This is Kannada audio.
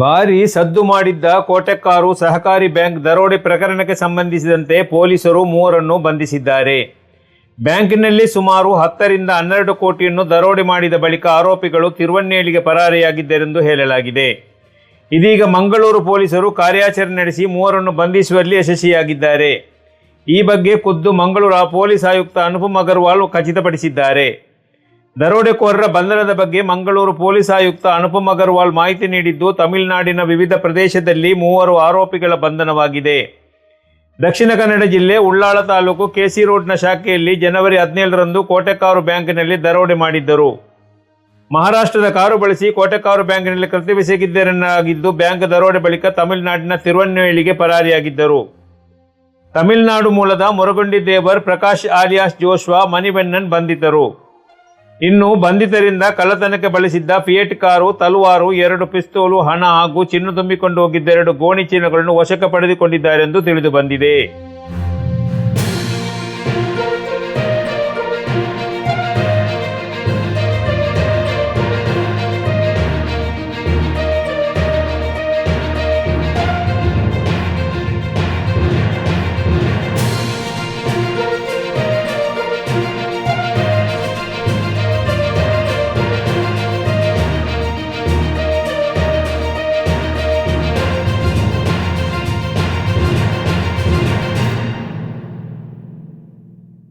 ಭಾರಿ ಸದ್ದು ಮಾಡಿದ್ದ ಕೋಟೆಕ್ಕಾರು ಸಹಕಾರಿ ಬ್ಯಾಂಕ್ ದರೋಡೆ ಪ್ರಕರಣಕ್ಕೆ ಸಂಬಂಧಿಸಿದಂತೆ ಪೊಲೀಸರು ಮೂವರನ್ನು ಬಂಧಿಸಿದ್ದಾರೆ. ಬ್ಯಾಂಕಿನಲ್ಲಿ ಸುಮಾರು ಹತ್ತರಿಂದ ಹನ್ನೆರಡು ಕೋಟಿಯನ್ನು ದರೋಡೆ ಮಾಡಿದ ಬಳಿಕ ಆರೋಪಿಗಳು ತಿರುವನ್ನೇಳಿಗೆ ಪರಾರಿಯಾಗಿದ್ದರೆಂದು ಹೇಳಲಾಗಿದೆ. ಇದೀಗ ಮಂಗಳೂರು ಪೊಲೀಸರು ಕಾರ್ಯಾಚರಣೆ ನಡೆಸಿ ಮೂವರನ್ನು ಬಂಧಿಸುವಲ್ಲಿ ಯಶಸ್ವಿಯಾಗಿದ್ದಾರೆ. ಈ ಬಗ್ಗೆ ಖುದ್ದು ಮಂಗಳೂರು ಪೊಲೀಸ್ ಆಯುಕ್ತ ಅನುಪಮ್ ಅಗರ್ವಾಲ್ ಖಚಿತಪಡಿಸಿದ್ದಾರೆ. ದರೋಡೆಕೋರರ ಬಂಧನದ ಬಗ್ಗೆ ಮಂಗಳೂರು ಪೊಲೀಸ್ ಆಯುಕ್ತ ಅನುಪಮ್ ಅಗರ್ವಾಲ್ ಮಾಹಿತಿ ನೀಡಿದ್ದು, ತಮಿಳುನಾಡಿನ ವಿವಿಧ ಪ್ರದೇಶದಲ್ಲಿ ಮೂವರು ಆರೋಪಿಗಳ ಬಂಧನವಾಗಿದೆ. ದಕ್ಷಿಣ ಕನ್ನಡ ಜಿಲ್ಲೆ ಉಳ್ಳಾಳ ತಾಲೂಕು ಕೆಸಿ ರೋಡ್ನ ಶಾಖೆಯಲ್ಲಿ ಜನವರಿ ಹದಿನೇಳರಂದು ಕೋಟೆಕಾರು ಬ್ಯಾಂಕಿನಲ್ಲಿ ದರೋಡೆ ಮಾಡಿದ್ದರು. ಮಹಾರಾಷ್ಟ್ರದ ಕಾರು ಬಳಸಿ ಕೋಟೆಕಾರು ಬ್ಯಾಂಕಿನಲ್ಲಿ ಕರ್ತವ್ಯಸಗಿದ್ದರೆನ್ನಾಗಿದ್ದು ಬ್ಯಾಂಕ್ ದರೋಡೆ ಬಳಿಕ ತಮಿಳುನಾಡಿನ ತಿರುವನ್ನೇಳಿಗೆ ಪರಾರಿಯಾಗಿದ್ದರು. ತಮಿಳುನಾಡು ಮೂಲದ ಮುರಗುಂಡಿ ದೇವರ್, ಪ್ರಕಾಶ್ ಆಲಿಯಾಸ್ ಜೋಶ್ವಾ ಮಣಿಬೆನ್ನನ್ ಬಂಧಿತರು. ಇನ್ನು ಬಂಧಿತರಿಂದ ಕಳ್ಳತನಕ್ಕೆ ಬಳಸಿದ್ದ ಫಿಯೆಟ್ ಕಾರು, ತಲವಾರು, ಎರಡು ಪಿಸ್ತೂಲು, ಹಣ ಹಾಗೂ ಚಿನ್ನು ತುಂಬಿಕೊಂಡು ಹೋಗಿದ್ದ ಎರಡು ಗೋಣಿ ಚೀಲಗಳನ್ನು ವಶಕ್ಕೆ ಪಡೆದುಕೊಂಡಿದ್ದಾರೆಂದು ತಿಳಿದು ಬಂದಿದೆ.